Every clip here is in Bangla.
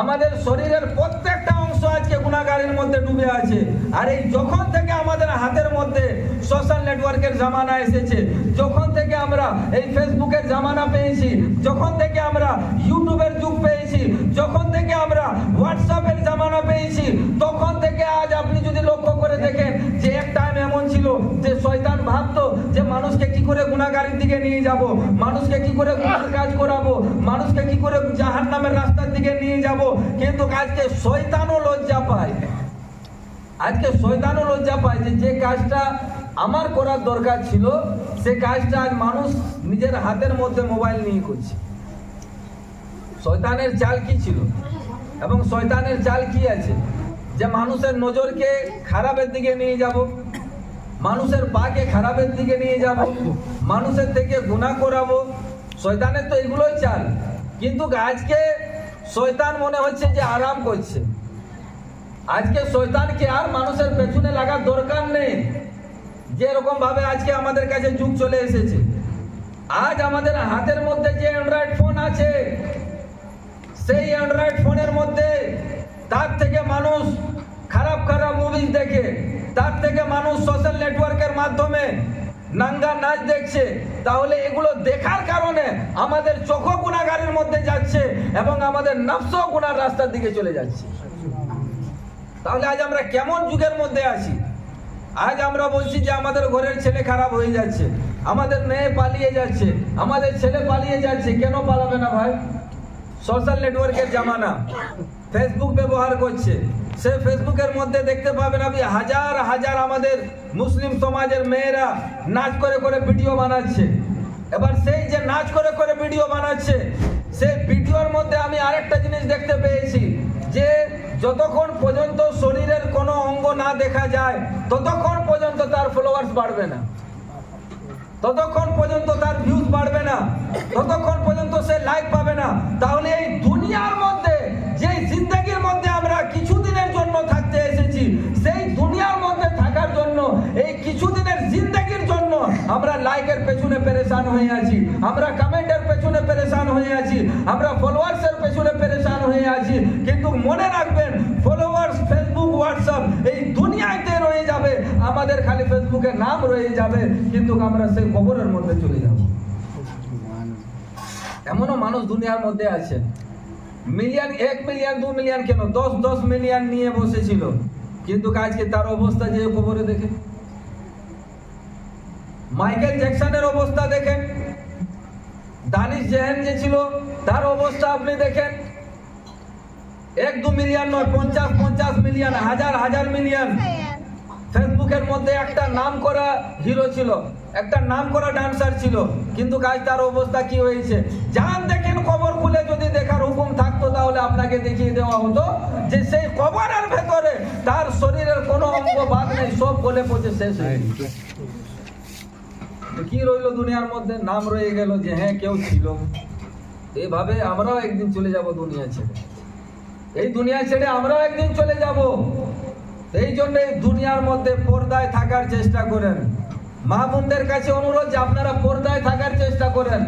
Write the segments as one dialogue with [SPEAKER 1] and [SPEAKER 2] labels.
[SPEAKER 1] আমাদের শরীরের প্রত্যেকটা অংশ আজকে গুণাগারের মধ্যে ডুবে আছে। আর এই যখন থেকে আমাদের হাতের মধ্যে সোশ্যাল নেটওয়ার্কের জামানা এসেছে, যখন থেকে আমরা এই ফেসবুকের জামানা পেয়েছি, যখন থেকে আমরা ইউটিউবের যুগ পেয়েছি, যখন থেকে আমরা হোয়াটসঅ্যাপের জামানা পেয়েছি, তখন থেকে আজ আপনি যদি লক্ষ্য করে দেখেন যে এক টাইম এমন ছিল যে শয়তান ভাবতো যে মানুষকে কি করে গুণাগারের দিকে নিয়ে যাব, মানুষকে কি করে কাজ করাবো, মানুষকে কি করে জাহান নামের রাস্তার দিকে নিয়ে কিন্তু আজকে শয়তানও লজ্জা পায়। আজকে শয়তানও লজ্জা পায় যে যে কাজটা আমার করার দরকার ছিল, সে কাজটা আজ মানুষ নিজের হাতের মধ্যে মোবাইল নিয়ে করছে। শয়তানের চাল কি ছিল? এবং শয়তানের চাল কি আছে? যে মানুষের নজরকে খারাপের দিকে নিয়ে যাব, মানুষের পাকে খারাপের দিকে নিয়ে যাব, মানুষের থেকে গুণা করাবো। শয়তানের তো এগুলোই চাল। কিন্তু আজকে শয়তান মনে হচ্ছে যে আরাম করছে। আজকে শয়তানকে আর মানুষের পেছনে লাগার দরকার নেই। যেরকম ভাবে আজকে আমাদের কাছে যুগ চলে এসেছে। আজ আমাদের হাতের মধ্যে যে অ্যান্ড্রয়েড ফোন আছে, সেই অ্যান্ড্রয়েড ফোনের নাঙ্গা নাচ দেখছে, তাহলে এগুলো দেখার কারণে আমাদের চোখ গুণাগারের মধ্যে যাচ্ছে এবং আমাদের নফস গুণার রাস্তার দিকে চলে যাচ্ছে। তাহলে আজ আমরা কেমন যুগের মধ্যে আছি? আজ আমরা বলছি যে আমাদের ঘরের ছেলে খারাপ হয়ে যাচ্ছে, আমাদের মেয়ে পালিয়ে যাচ্ছে, আমাদের ছেলে পালিয়ে যাচ্ছে, কেন পালাবে না ভাই? সোশ্যাল নেটওয়ার্কের জামানা। ফেসবুক ব্যবহার করছে। সে ফেসবুকের মধ্যে দেখতে পাবেন আপনি হাজার হাজার আমাদের মুসলিম সমাজের মেয়েরা নাচ করে করে ভিডিও বানাচ্ছে। এবার সেই যে নাচ করে করে ভিডিও বানাচ্ছে সেই ভিডিওর মধ্যে আমি আরেকটা জিনিস দেখতে পেয়েছি, যে যতক্ষণ পর্যন্ত শরীরের কোনো অঙ্গ না দেখা যায়, ততক্ষণ পর্যন্ত তার ফলোয়ার্স বাড়বে না। ততক্ষণ পর্যন্ত তার ভিউজ বাড়বে না। ততক্ষণ পর্যন্ত সে লাইক পাবে না। তাহলে এই আমরা লাইকের পেছনে পেরেশান হয়ে আছি, আমরা কমেন্টের পেছনে পেরেশান হয়ে আছি, আমরা ফলোয়ার্সের পেছনে পেরেশান হয়ে আছি। কিন্তু মনে রাখবেন ফলোয়ার্স ফেসবুক হোয়াটসঅ্যাপ এই দুনিয়াতে রয়ে যাবে, আমাদের খালি ফেসবুকে নাম রয়ে যাবে, কিন্তু আমরা সেই কবরের মধ্যে চলে যাব। এমনও মানুষ দুনিয়ার মধ্যে আছে। মিলিয়ন, এক মিলিয়ন, দু মিলিয়ন কেন? দশ দশ মিলিয়ন নিয়ে বসেছিল। কিন্তু আজকে তার অবস্থা যে কবরে দেখে মাইকেল জ্যাকসনের অবস্থা দেখেন। দানিশ জেহেন যে ছিল, তার অবস্থা আপনি দেখেন। এক দু মিলিয়ন নয়, পঞ্চাশ পঞ্চাশ মিলিয়ন, হাজার হাজার মিলিয়ন। ফেসবুকের মধ্যে একটা নাম করা হিরো ছিল, একটা নাম করা ডান্সার ছিল। কিন্তু কাজ তার অবস্থা কি হয়েছে? যান দেখেন কবর খুলে যদি দেখার হুকুম থাকতো, তাহলে আপনাকে দেখিয়ে দেওয়া হতো যে সেই কবরের ভেতরে তার শরীরের কোনো অঙ্গ বাদ নেই, সব গলে পচে শেষ হয়ে। তো কি রইল দুনিয়ার মধ্যে? নাম রয়ে গেল যে হ্যাঁ কেউ ছিল। এভাবে আমরাও একদিন চলে যাব দুনিয়া ছেড়ে। এই দুনিয়া ছেড়ে আমরাও একদিন চলে যাব। এই জন্য এই দুনিয়ার মধ্যে পর্দায় থাকার চেষ্টা করেন। মা বোনদের কাছে অনুরোধ যে আপনারা পর্দায় থাকার চেষ্টা করেন।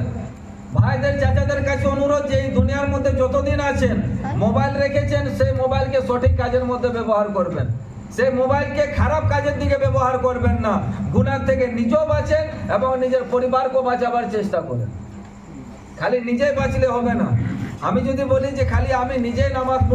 [SPEAKER 1] ভাইদের, চাচাদের কাছে অনুরোধ যে এই দুনিয়ার মধ্যে যতদিন আছেন, মোবাইল রেখেছেন, সেই মোবাইলকে সঠিক কাজের মধ্যে ব্যবহার করবেন। সেই মোবাইলকে খারাপ কাজের দিকে ব্যবহার করবেন না। গুণার থেকে নিজেও বাঁচেন এবং নিজের পরিবারকেও বাঁচাবার চেষ্টা করেন। খালি নিজে বাঁচলে হবে না। আমি যদি বলি যে খালি আমি নিজেই নামাজ পড়ব